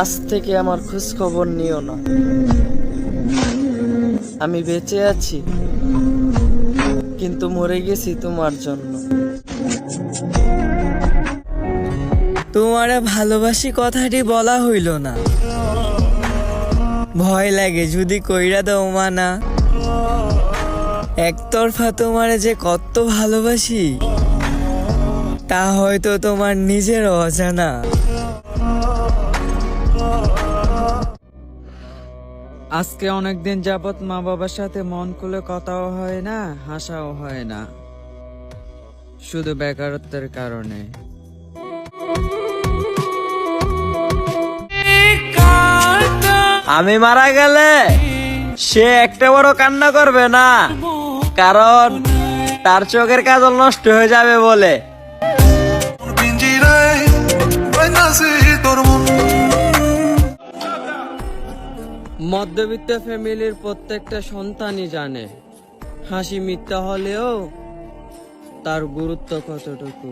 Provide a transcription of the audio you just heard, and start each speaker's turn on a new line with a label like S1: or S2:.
S1: আজ থেকে আমার খোঁজ খবর নিও না। আমি বেঁচে আছি, কিন্তু মরে গেছি তোমার জন্য।
S2: তোমারে ভালোবাসি কথাটি বলা হইল না। ভয় লাগে যদি কইরা দাও মানা। একতরফা তোমারে যে কত ভালোবাসি, তা হয়তো তোমার নিজের অজানা।
S3: আজকে অনেকদিন যাবত মা বাবার সাথে মন খুলে কথাও হয় না, হাসাও হয় না। শুধু বেকারত্বের কারণে।
S1: আমি মারা গেলে সে একটা বড় কান্না করবে না, কারণ তার চোখের কাজল নষ্ট হয়ে যাবে বলে।
S3: মধ্যবিত্ত ফ্যামিলির প্রত্যেকটা সন্তানই জানে হাসি মিথ্যা হলেও তার গুরুত্ব কতটুকু?